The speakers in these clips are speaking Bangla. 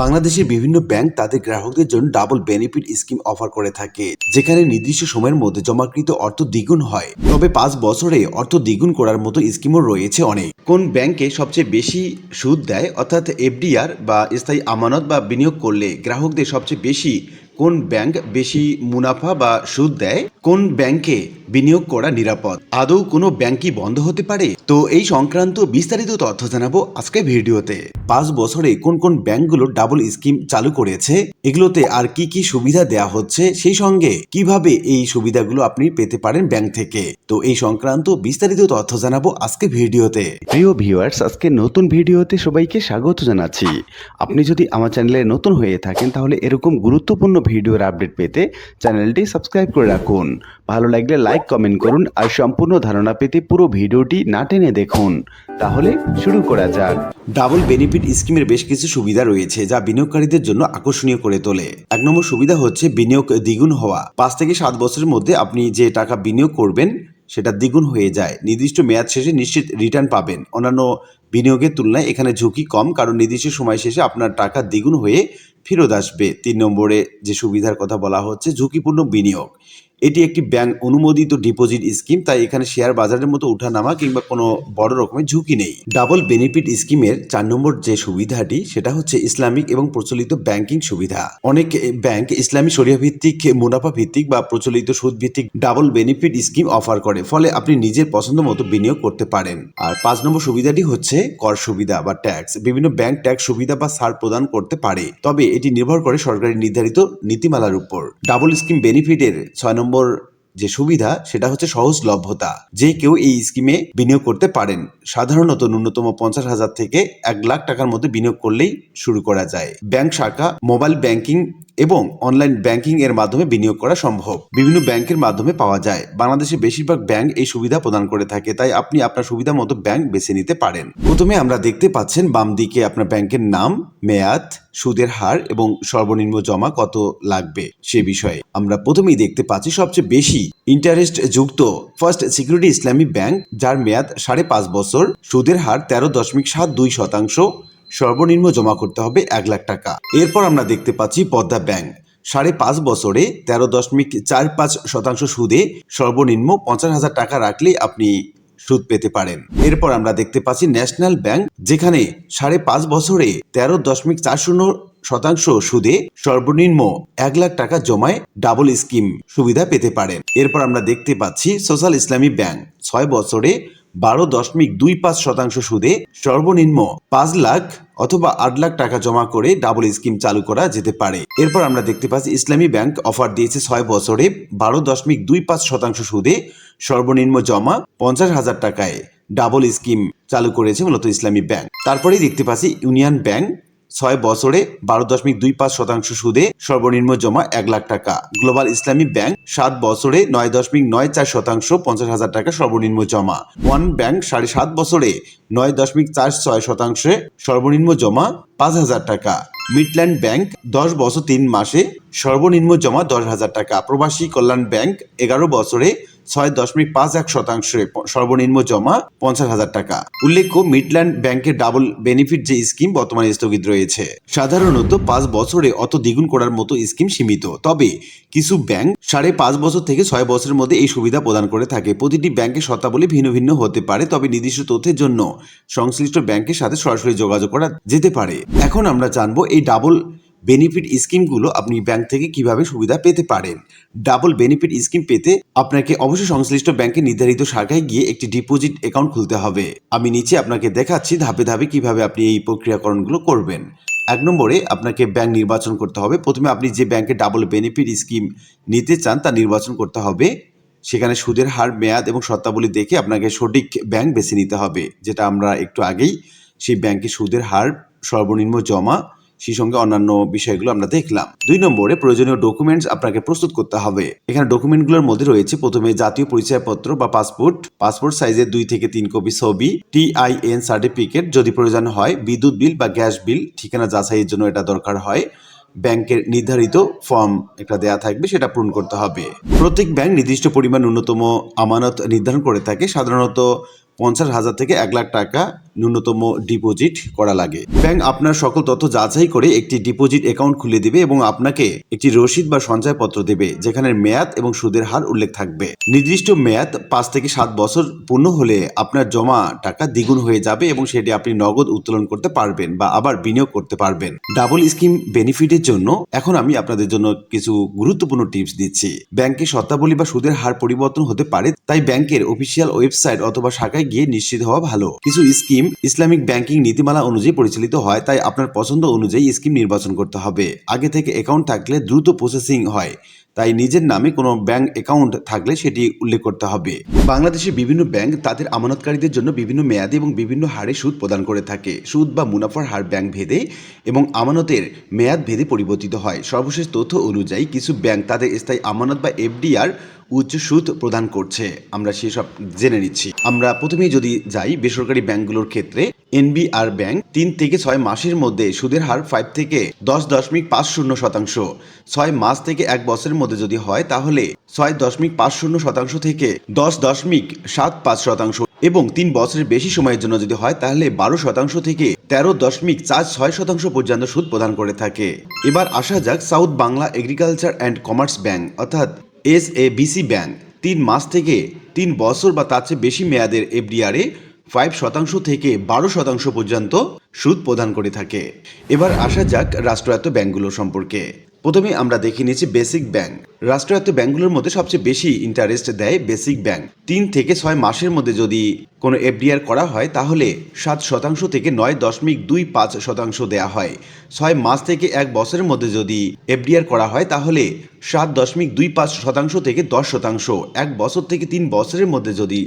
বাংলাদেশের বিভিন্ন ব্যাংক তাদের গ্রাহকদের জন্য ডাবল বেনিফিট স্কিম অফার করে থাকে, যেখানে নির্দিষ্ট সময়ের মধ্যে জমাকৃত অর্থ দ্বিগুণ হয়। তবে পাঁচ বছরে অর্থ দ্বিগুণ করার মতো স্কিমও রয়েছে অনেক। কোন ব্যাংকে সবচেয়ে বেশি সুদ দেয়, অর্থাৎ এফডিআর বা স্থায়ী আমানত বা বিনিয়োগ করলে গ্রাহকদের সবচেয়ে বেশি কোন ব্যাংক বেশি মুনাফা বা সুদ দেয়? কোন ব্যাংকে বিনিয়োগ করা নিরাপদ। আদৌ কোনো ব্যাংক কি বন্ধ হতে পারে? তো এই সংক্রান্ত বিস্তারিত তথ্য জানাব আজকে ভিডিওতে। পাঁচ বছরে কোন কোন ব্যাংকগুলো ডাবল স্কিম চালু করেছে? এগুলোতে আর কি কি সুবিধা দেওয়া হচ্ছে? সেই সঙ্গে কীভাবে এই সুবিধাগুলো আপনি পেতে পারেন ব্যাংক থেকে? তো এই সংক্রান্ত বিস্তারিত তথ্য জানাব আজকে ভিডিওতে। প্রিয় ভিউয়ার্স, আজকে নতুন ভিডিওতে সবাইকে স্বাগত জানাচ্ছি। আপনি যদি আমার চ্যানেলে নতুন হয়ে থাকেন, তাহলে এরকম গুরুত্বপূর্ণ ভিডিওর আপডেট পেতে চ্যানেলটি সাবস্ক্রাইব করে রাখুন। ভালো লাগলে লাইক কমেন্ট করুন আর সম্পূর্ণ ধারণা পেতে পুরো ভিডিওটি না টেনে দেখুন। তাহলে শুরু করা যাক। ডাবল বেনিফিট স্কিমের বেশ কিছু সুবিধা রয়েছে যা বিনিয়োগকারীদের জন্য আকর্ষণীয় করে তোলে। এক নম্বর সুবিধা হচ্ছে বিনিয়োগ দ্বিগুণ হওয়া। পাঁচ থেকে সাত বছরের মধ্যে আপনি যে টাকা বিনিয়োগ করবেন, সেটা দ্বিগুণ হয়ে যায়। নির্দিষ্ট মেয়াদ শেষে নিশ্চিত রিটার্ন পাবেন। অন্যান্য বিনিয়োগের তুলনায় এখানে ঝুঁকি কম, কারণ নির্দিষ্ট সময় শেষে আপনার টাকা দ্বিগুণ হয়ে ফেরত আসবে। তিন নম্বরে যে সুবিধার কথা বলা হচ্ছে, ঝুঁকিপূর্ণ বিনিয়োগ। এটি একটি ব্যাংক অনুমোদিত ডিপোজিট স্কিম তাই এখানে শেয়ার বাজারের মতো ওঠানামা কিংবা কোনো বড় রকমের ঝুঁকি নেই। ডাবল বেনিফিট স্কিমের চার নম্বর যে সুবিধাটি, সেটা হচ্ছে ইসলামিক এবং প্রচলিত ব্যাংকিং সুবিধা। অনেক ব্যাংক ইসলামী শরিয়া ভিত্তিক মুনাফা ভিত্তিক বা প্রচলিত সুদ ভিত্তিক ডাবল বেনিফিট স্কিম অফার করে, ফলে আপনি নিজের পছন্দ মতো বিনিয়োগ করতে পারেন। আর পাঁচ নম্বর সুবিধাটি হচ্ছে কর সুবিধা বা ট্যাক্স বিভিন্ন ব্যাংক ট্যাক্স সুবিধা বা ছাড় প্রদান করতে পারে। তবে এটি নির্ভর করে সরকারি নির্ধারিত নীতিমালার উপর। ডাবল স্কিম বেনিফিটের ছয় নম্বর যে সুবিধা, সেটা হচ্ছে সহজলভ্যতা। যে কেউ এই স্কিমে বিনিয়োগ করতে পারেন। সাধারণত ন্যূনতম পঞ্চাশ হাজার থেকে এক লাখ টাকার মধ্যে বিনিয়োগ করলেই শুরু করা যায়। ব্যাংক শাখা, মোবাইল ব্যাংকিং এবং অনলাইন ব্যাংকিং এর মাধ্যমে বিনিয়োগ করা সম্ভব। বিভিন্ন ব্যাংকের মাধ্যমে পাওয়া যায়। বাংলাদেশে বেশিরভাগ ব্যাংক এই সুবিধা প্রদান করে থাকে, তাই আপনি আপনার সুবিধা মতো ব্যাংক বেছে নিতে পারেন। প্রথমে আমরা দেখতে পাচ্ছেন বাম দিকে আপনার ব্যাংকের নাম, মেয়াদ সুদের হার এবং সর্বনিম্ন জমা কত লাগবে সে বিষয়ে আমরা প্রথমেই দেখতে পাচ্ছি সবচেয়ে বেশি ইন্টারেস্ট যুক্ত ফার্স্ট সিকিউরিটি ইসলামী ব্যাংক যার মেয়াদ সাড়ে পাঁচ বছর, সুদের হার তেরো দশমিক সাত দুই শতাংশ, সর্বনিম্ন জমা করতে হবে এক লাখ টাকা। এরপর আমরা দেখতে পাচ্ছি পদ্মা ব্যাংক সাড়ে পাঁচ বছরে তেরো দশমিক চার পাঁচ শতাংশ সুদে সর্বনিম্ন পঞ্চাশ হাজার টাকা রাখলে আপনি সুদ পেতে পারেন। এরপর আমরা দেখতে পাচ্ছি ন্যাশনাল ব্যাংক, যেখানে সাড়ে পাঁচ বছরে তেরো দশমিক চার শূন্য শতাংশ সুদে সর্বনিম্ন এক লাখ টাকা জমায় ডাবল স্কিম সুবিধা পেতে পারেন। এরপর আমরা দেখতে পাচ্ছি সোশ্যাল ইসলামী ব্যাংক, ছয় বছরে বারো দশমিক দুই পাঁচ শতাংশ সুদে সর্বনিম্ন পাঁচ লাখ অথবা আট লাখ টাকা জমা করে ডাবল স্কিম চালু করা যেতে পারে। এরপর আমরা দেখতে পাচ্ছি ইসলামী ব্যাংক অফার দিয়েছে ছয় বছরে বারো দশমিক দুই পাঁচ শতাংশ সুদে সর্বনিম্ন জমা পঞ্চাশ হাজার টাকায় ডাবল স্কিম চালু করেছে মূলত ইসলামী ব্যাংক। তারপরেই দেখতে পাচ্ছি ইউনিয়ন ব্যাংক ছয় বছরে বারো দশমিক দুই পাঁচ শতাংশ সুদে সর্বনিম্ন জমা এক লাখ টাকা। গ্লোবাল ইসলামী ব্যাংক সাত বছরে নয় দশমিক নয় চার শতাংশ পঞ্চাশ হাজার টাকা সর্বনিম্ন জমা। ওয়ান ব্যাংক সাড়ে সাত বছরে নয় দশমিক চার ছয় শতাংশে সর্বনিম্ন জমা পাঁচ হাজার টাকা। মিডল্যান্ড ব্যাংক দশ বছর তিন মাসে সর্বনিম্ন জমা দশ হাজার টাকা। প্রবাসী কল্যাণ ব্যাংক এগারো বছরে ছয় দশমিক পাঁচ এক শতাংশে সর্বনিম্ন জমা পঞ্চাশ হাজার টাকা। উল্লেখ্য, মিডল্যান্ড ব্যাংকের ডাবল বেনিফিট যে স্কিম বর্তমানে স্থগিত রয়েছে, সাধারণত পাঁচ বছরে অত দ্বিগুণ করার মতো স্কিম সীমিত। তবে কিছু ব্যাংক সাড়ে পাঁচ বছর থেকে ছয় বছরের মধ্যে এই সুবিধা প্রদান করে থাকে। প্রতিটি ব্যাংকের শর্তাবলী ভিন্ন ভিন্ন হতে পারে, তবে নির্দিষ্ট তথ্যের জন্য সংশ্লিষ্ট ব্যাংকের সাথে সরাসরি যোগাযোগ করা যেতে পারে। এখন আমরা জানব এই ডাবল বেনিফিট স্কিমগুলো আপনি ব্যাংক থেকে কীভাবে সুবিধা পেতে পারেন? ডাবল বেনিফিট স্কিম পেতে আপনাকে অবশ্যই সংশ্লিষ্ট ব্যাংকের নির্ধারিত শাখায় গিয়ে একটি ডিপোজিট অ্যাকাউন্ট খুলতে হবে। আমি নিচে আপনাকে দেখাচ্ছি ধাপে ধাপে কীভাবে আপনি এই প্রক্রিয়াকরণগুলো করবেন। এক নম্বরে আপনাকে ব্যাংক নির্বাচন করতে হবে। প্রথমে আপনি যে ব্যাংকে ডাবল বেনিফিট স্কিম নিতে চান তা নির্বাচন করতে হবে। সেখানে সুদের হার, মেয়াদ এবং শর্তাবলী দেখে আপনাকে সঠিক ব্যাংক বেছে নিতে হবে। যেটা আমরা একটু আগেই সেই ব্যাংকে সুদের হার, সর্বনিম্ন জমা সেই সঙ্গে অন্যান্য বিষয়গুলো আমরা দেখলাম। দুই নম্বরে প্রয়োজনীয় ডকুমেন্টস আপনাকে প্রস্তুত করতে হবে। এখানে ডকুমেন্টগুলোর মধ্যে রয়েছে প্রথমে জাতীয় পরিচয়পত্র বা পাসপোর্ট পাসপোর্ট সাইজের দুই থেকে তিন কপি ছবি টিআইএন সার্টিফিকেট যদি প্রয়োজন হয়, বিদ্যুৎ বিল বা গ্যাস বিল, ঠিকানা যাচাইয়ের জন্য এটা দরকার হয়। ব্যাংকের নির্ধারিত ফর্ম একটা দেয়া থাকবে, সেটা পূরণ করতে হবে। প্রত্যেক ব্যাংক নির্দিষ্ট পরিমাণ ন্যূনতম আমানত নির্ধারণ করে থাকে। সাধারণত পঞ্চাশ হাজার থেকে এক লাখ টাকা ন্যূনতম ডিপোজিট করা লাগে। ব্যাংক আপনার সকল তথ্য যাচাই করে একটি ডিপোজিট অ্যাকাউন্ট খুলে দিবে এবং আপনাকে একটি রসিদ বা সঞ্চয়পত্র দেবে যেখানে মেয়াদ এবং সুদের হার উল্লেখ থাকবে। নির্দিষ্ট মেয়াদ পাঁচ থেকে সাত বছর পূর্ণ হলে আপনার জমা টাকা দ্বিগুণ হয়ে যাবে এবং সেটি আপনি নগদ উত্তোলন করতে পারবেন বা আবার বিনিয়োগ করতে পারবেন। ডাবল স্কিম বেনিফিটের জন্য এখন আমি আপনাদের জন্য কিছু গুরুত্বপূর্ণ টিপস দিচ্ছি। ব্যাংকের শর্তাবলী বা সুদের হার পরিবর্তন হতে পারে, তাই ব্যাংকের অফিসিয়াল ওয়েবসাইট অথবা শাখায় গিয়ে নিশ্চিত হওয়া ভালো। কিছু স্কিম ইসলামিক ব্যাংকিং নীতিমালা অনুযায়ী পরিচালিত হয়, তাই আপনার পছন্দ অনুযায়ী স্কিম নির্বাচন করতে হবে। আগে থেকে অ্যাকাউন্ট থাকলে দ্রুত প্রসেসিং হয়, তাই নিজের নামে কোনো ব্যাংক অ্যাকাউন্ট থাকলে সেটি উল্লেখ করতে হবে। বাংলাদেশের বিভিন্ন ব্যাংক তাদের আমানতকারীদের জন্য বিভিন্ন মেয়াদে এবং বিভিন্ন হারে সুদ প্রদান করে থাকে। সুদ বা মুনাফার হার ব্যাংক ভেদে এবং আমানতের মেয়াদ ভেদে পরিবর্তিত হয়। সর্বশেষ তথ্য অনুযায়ী কিছু ব্যাংক তাদের স্থায়ী আমানত বা এফডিআর উচ্চ সুদ প্রদান করছে। আমরা সেসব জেনে নিচ্ছি। আমরা প্রথমেই যদি যাই বেসরকারি ব্যাংকগুলোর ক্ষেত্রে, এনবিআর ব্যাংক তিন থেকে ছয় মাসের মধ্যে সুদের হার ফাইভ থেকে দশ দশমিক পাঁচ শূন্য শতাংশ। ছয় মাস থেকে এক বছরের মধ্যে যদি হয়, তাহলে ছয় দশমিক পাঁচ শূন্য শতাংশ থেকে দশ দশমিক সাত পাঁচ শতাংশ এবং তিন বছরের বেশি সময়ের জন্য যদি হয়, তাহলে বারো শতাংশ থেকে তেরো দশমিক চার ছয় শতাংশ পর্যন্ত সুদ প্রদান করে থাকে। এবার আসা যাক south Bangla agriculture and commerce bank, অর্থাৎ S A B C bank তিন মাস থেকে তিন বছর বা তার চেয়ে বেশি মেয়াদের এফডিআরে ফাইভ শতাংশ থেকে বারো শতাংশ পর্যন্ত সুদ প্রদান করে থাকে। এবার আসা যাক রাষ্ট্রায়ত্ত ব্যাংকগুলো সম্পর্কে। প্রথমে আমরা দেখে নিয়েছি বেসিক ব্যাংক রাষ্ট্রায়ত্ত ব্যাংকগুলোর মধ্যে সবচেয়ে বেশি ইন্টারেস্ট দেয় বেসিক ব্যাংক তিন থেকে ছয় মাসের মধ্যে যদি কোনো এফডিআর করা হয়, তাহলে সাত শতাংশ থেকে নয় দশমিক দুই পাঁচ শতাংশ দেওয়া হয়। ছয় মাস থেকে এক বছরের মধ্যে যদি এফডিআর করা হয়, তাহলে সাত দশমিক দুই পাঁচ শতাংশ থেকে দশ শতাংশ। এক বছর থেকে তিন বছরের মধ্যে যদি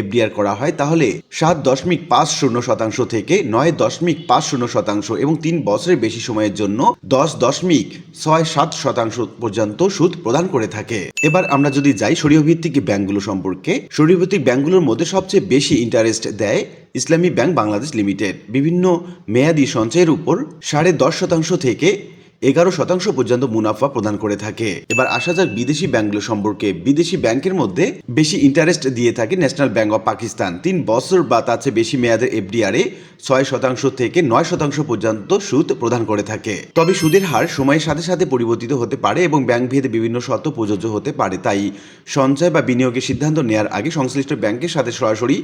এফডিআর করা হয়, তাহলে সাত দশমিক পাঁচ শূন্য শতাংশ থেকে নয় দশমিক পাঁচ শূন্য শতাংশ এবং তিন বছরের বেশি সময়ের জন্য দশ দশমিক ছয় সাত শতাংশ পর্যন্ত সুদ প্রদান করে থাকে। এবার আমরা যদি যাই সরিয় ভিত্তিক ব্যাংকগুলো সম্পর্কে সরিয় ভিত্তিক ব্যাংকগুলোর মধ্যে সবচেয়ে বেশি ইন্টারেস্ট দেয় ইসলামী ব্যাংক বাংলাদেশ লিমিটেড বিভিন্ন মেয়াদি সঞ্চয়ের উপর সাড়ে দশ শতাংশ থেকে এগারো শতাংশ পর্যন্ত মুনাফা প্রদান করে থাকে। এবার আসা যাক বিদেশি ব্যাংকগুলো সম্পর্কে বিদেশি ব্যাংকের মধ্যে বেশি ইন্টারেস্ট দিয়ে থাকে ন্যাশনাল ব্যাংক অফ পাকিস্তান তিন বছর বা তার চেয়ে বেশি মেয়াদের এফডিআরে ছয় শতাংশ থেকে নয় শতাংশ পর্যন্ত সুদ প্রদান করে থাকে। তবে সুদের হার সময়ের সাথে সাথে পরিবর্তিত হতে পারে এবং ব্যাংক ভেদে বিভিন্ন শর্ত প্রযোজ্য হতে পারে। তাই সঞ্চয় বা বিনিয়োগের সিদ্ধান্ত নেওয়ার আগে সংশ্লিষ্ট ব্যাংকের সাথে সরাসরি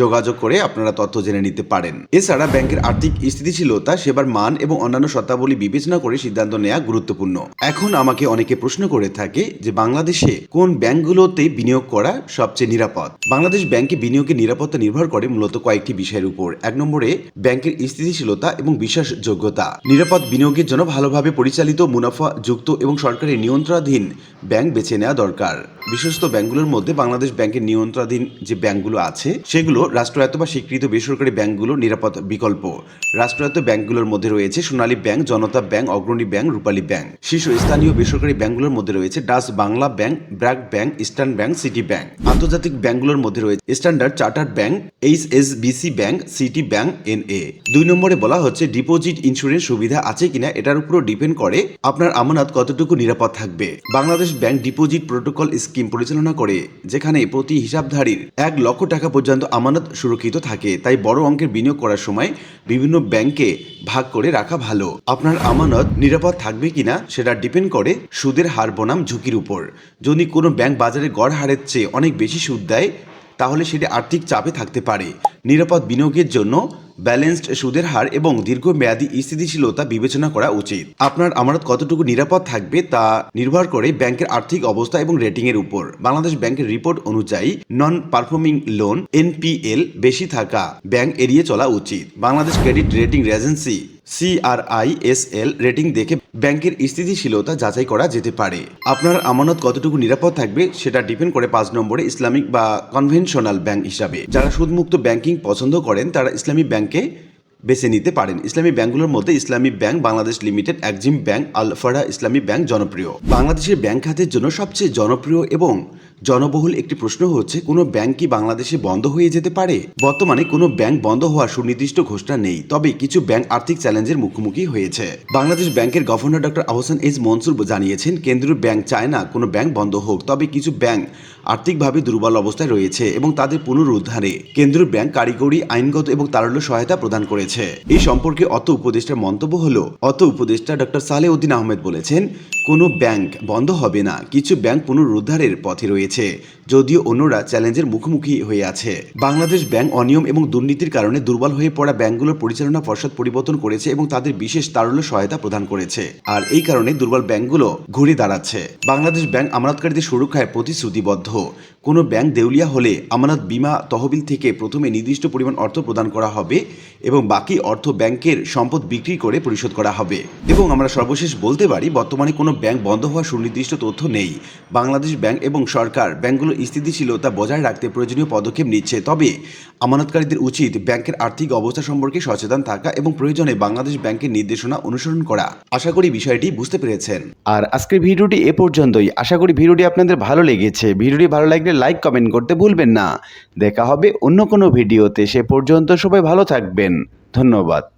যোগাযোগ করে আপনারা তথ্য জেনে নিতে পারেন। এছাড়া ব্যাংকের আর্থিক স্থিতিশীলতা, সেবার মান এবং অন্যান্য শর্তাবলী বিবেচনা করে সিদ্ধান্ত নেওয়া গুরুত্বপূর্ণ। এখন আমাকে অনেকে প্রশ্ন করে থাকে যে বাংলাদেশে কোন ব্যাংকগুলোতে বিনিয়োগ করা সবচেয়ে নিরাপদ? বাংলাদেশ ব্যাংকে বিনিয়োগের নিরাপত্তা নির্ভর করে মূলত কয়েকটি বিষয়ের উপর। এক নম্বরে, ব্যাংকের স্থিতিশীলতা এবং বিশ্বাসযোগ্যতা। নিরাপদ বিনিয়োগের জন্য ভালোভাবে পরিচালিত, মুনাফা যুক্ত এবং সরকারের নিয়ন্ত্রণাধীন ব্যাংক বেছে নেওয়া দরকার। বিশ্বস্ত ব্যাংকগুলোর মধ্যে বাংলাদেশ ব্যাংকের নিয়ন্ত্রণাধীন যে ব্যাংকগুলো আছে, সেগুলো রাষ্ট্রায়ত্ত বা স্বীকৃত বেসরকারি ব্যাংকগুলো নিরাপদ বিকল্প। রাষ্ট্রায়ত্ত ব্যাংকগুলোর মধ্যে রয়েছে Sonali bank, Janata bank, Agrani bank, Rupali bank. শীর্ষ স্থানীয় বেসরকারি ব্যাংকগুলোর মধ্যে রয়েছে Dutch Bangla bank, BRAC bank, Eastern bank, City bank. আন্তর্জাতিক ব্যাংকগুলোর মধ্যে রয়েছে Standard Chartered bank H S B C bank, City bank N A দুই নম্বরে বলা হচ্ছে, ডিপোজিট ইন্স্যুরেন্স সুবিধা আছে কিনা এটার উপরও ডিপেন্ড করে আপনার আমানত কতটুকু নিরাপদ থাকবে। Bangladesh bank deposit protocol scheme পরিচালনা করে, যেখানে প্রতি হিসাবধারীর এক লক্ষ টাকা পর্যন্ত আমানত সুরক্ষিত থাকে। তাই বড় অঙ্কের বিনিয়োগ করার সময় বিভিন্ন ব্যাংকে ভাগ করে রাখা ভালো। আপনার আমানত নিরাপদ থাকবে কিনা সেটা ডিপেন্ড করে সুদের হার, বনাম, ঝুঁকির উপর। যদি কোনো ব্যাংক বাজারে গড় হারের চেয়ে অনেক বেশি সুদ দেয়, তাহলে সেটি আর্থিক চাপে থাকতে পারে। নিরাপদ বিনিয়োগের জন্য ব্যালেন্সড সুদের হার এবং দীর্ঘমেয়াদী স্থিতিশীলতা বিবেচনা করা উচিত। আপনার আমানত কতটুকু নিরাপদ থাকবে তা নির্ভর করে ব্যাংকের আর্থিক অবস্থা এবং রেটিং এর উপর। বাংলাদেশ ব্যাংকের রিপোর্ট অনুযায়ী নন পারফর্মিং লোন এনপিএল বেশি থাকা ব্যাংক এড়িয়ে চলা উচিত। Bangladesh credit rating agency CRISL rating দেখে ব্যাংকের স্থিতিশীলতা যাচাই করা যেতে পারে। আপনার আমানত কতটুকু নিরাপদ থাকবে সেটা ডিপেন্ড করে পাঁচ নম্বরে ইসলামিক বা কনভেনশনাল ব্যাংক হিসাবে। যারা সুদমুক্ত ব্যাংকিং পছন্দ করেন, তারা ইসলামী ব্যাংকে বেছে নিতে পারেন। ইসলামী ব্যাংকগুলোর মধ্যে Islami bank, Bangladesh limited, Exim bank Al-Arafah Islami bank জনপ্রিয়। বাংলাদেশের ব্যাংক খাতের জন্য সবচেয়ে জনপ্রিয় এবং জনবহুল একটি প্রশ্ন হচ্ছে, কোনো ব্যাংক কি বাংলাদেশে বন্ধ হয়ে যেতে পারে? বর্তমানে কোনো ব্যাংক বন্ধ হওয়ার সুনির্দিষ্ট ঘোষণা নেই, তবে কিছু ব্যাংক আর্থিক চ্যালেঞ্জের মুখোমুখি হয়েছে। বাংলাদেশ ব্যাংকের governor doctor Ahsan S Mansur জানিয়েছেন, কেন্দ্রীয় ব্যাংক চায় না কোনো ব্যাংক বন্ধ হোক, তবে কিছু ব্যাংক আর্থিকভাবে দুর্বল অবস্থায় রয়েছে এবং তাদের পুনরুদ্ধারে। কেন্দ্রীয় ব্যাংক কারিগরি, আইনগত এবং তারল্য সহায়তা প্রদান করেছে। এই সম্পর্কে অত উপদেষ্টার মন্তব্য হলো অত উপদেষ্টা ডক্টর সালে উদ্দিন আহমেদ বলেছেন কোনো ব্যাংক বন্ধ হবে না। কিছু ব্যাংক পুনরুদ্ধারের পথে রয়েছে। যদিও অন্যরা চ্যালেঞ্জের মুখোমুখি হয়ে আছে। বাংলাদেশ ব্যাংক অনিয়ম এবং দুর্নীতির কারণে দুর্বল হয়ে পড়া ব্যাংকগুলোর পরিচালনা পর্ষদ পরিবর্তন করেছে এবং তাদের বিশেষ তারল্য সহায়তা প্রদান করেছে। আর এই কারণে দুর্বল ব্যাংকগুলো ঘুরে দাঁড়াচ্ছে। বাংলাদেশ ব্যাংক আমানতকারীদের সুরক্ষায় প্রতিশ্রুতিবদ্ধ। কোনো ব্যাংক দেউলিয়া হলে আমানত বিমা তহবিল থেকে প্রথমে নির্দিষ্ট পরিমাণ অর্থ প্রদান করা হবে এবং বাকি অর্থ ব্যাংকের সম্পদ বিক্রি করে পরিশোধ করা হবে। এবং আমরা সর্বশেষ বলতে পারি, বর্তমানে কোনো ব্যাংক বন্ধ হওয়ার সুনির্দিষ্ট তথ্য নেই। বাংলাদেশ ব্যাংক এবং সরকার ব্যাংকগুলোর স্থিতিশীলতা বজায় রাখতে প্রয়োজনীয় পদক্ষেপ নিচ্ছে। তবে আমানতকারীদের উচিত ব্যাংকের আর্থিক অবস্থা সম্পর্কে সচেতন থাকা এবং প্রয়োজনে বাংলাদেশ ব্যাংকের নির্দেশনা অনুসরণ করা। আশা করি বিষয়টি বুঝতে পেরেছেন। আর আজকের ভিডিওটি এ পর্যন্তই। আশা করি ভিডিওটি আপনাদের ভালো লেগেছে। ভিডিওটি ভালো লাগলে লাইক, কমেন্ট করতে ভুলবেন না। দেখা হবে অন্য কোনো ভিডিওতে। সে পর্যন্ত সবাই ভালো থাকবেন। ধন্যবাদ।